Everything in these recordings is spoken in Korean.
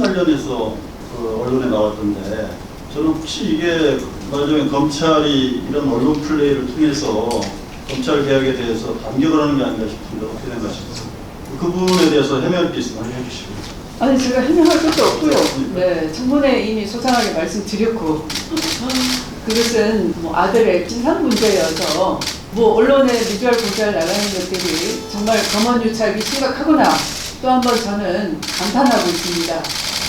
관련해서 그 언론에 나왔던데 저는 혹시 이게 나중에 검찰이 이런 언론 플레이를 통해서 검찰 개혁에 대해서 반격을 하는 게 아닌가 싶은데 어떻게 생각하십니까? 그 부분에 대해서 해명할 게 있으면 해주시고. 아니 제가 해명할 것도 없고요. 네, 청문회 이미 소상하게 말씀드렸고 그것은 뭐 아들의 진상 문제여서 뭐 언론에 미주알 고주알 나가는 것들이 정말 검언 유착이 심각하구나 또 한 번 저는 감탄하고 있습니다.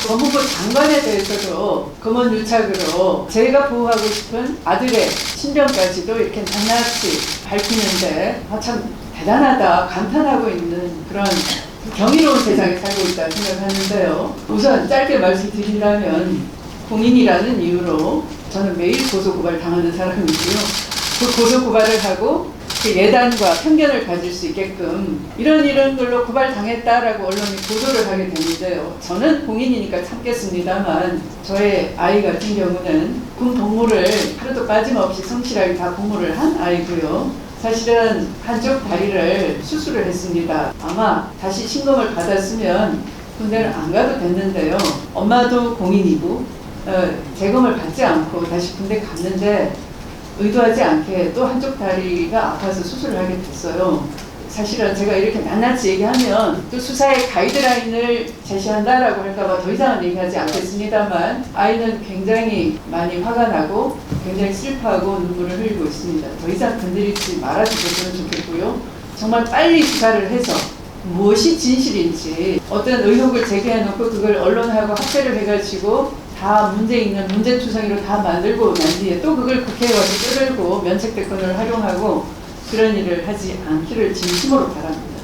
법무부 장관에 대해서도 검언 유착으로 제가 보호하고 싶은 아들의 신변까지도 이렇게 낱낱이 밝히는데 아, 참 대단하다 감탄하고 있는 그런 경이로운 세상에 살고 있다 생각하는데요. 우선 짧게 말씀드린다면 공인이라는 이유로 저는 매일 고소고발 당하는 사람이고요. 그 고소고발을 하고 그 예단과 편견을 가질 수 있게끔 이런 이런 걸로 고발당했다라고 언론이 보도를 하게 되는데요. 저는 공인이니까 참겠습니다만 저의 아이 같은 경우는 군 복무를 하루도 빠짐없이 성실하게 다 복무를 한 아이고요. 사실은 한쪽 다리를 수술을 했습니다. 아마 다시 신검을 받았으면 군대를 안 가도 됐는데요. 엄마도 공인이고 어, 재검을 받지 않고 다시 군대 갔는데 의도하지 않게 또 한쪽 다리가 아파서 수술을 하게 됐어요. 사실은 제가 이렇게 낱낱이 얘기하면 또 수사의 가이드라인을 제시한다라고 할까봐 더 이상은 얘기하지 않겠습니다만 아이는 굉장히 많이 화가 나고 굉장히 슬퍼하고 눈물을 흘리고 있습니다. 더 이상 건드리지 말아주셨으면 좋겠고요. 정말 빨리 수사를 해서 무엇이 진실인지 어떤 의혹을 제기해놓고 그걸 언론하고 합체를 해가지고 다 문제 있는 문제투성이로 다 만들고 난 뒤에 또 그걸 국회에 와서 끌고 면책대권을 활용하고 그런 일을 하지 않기를 진심으로 바랍니다.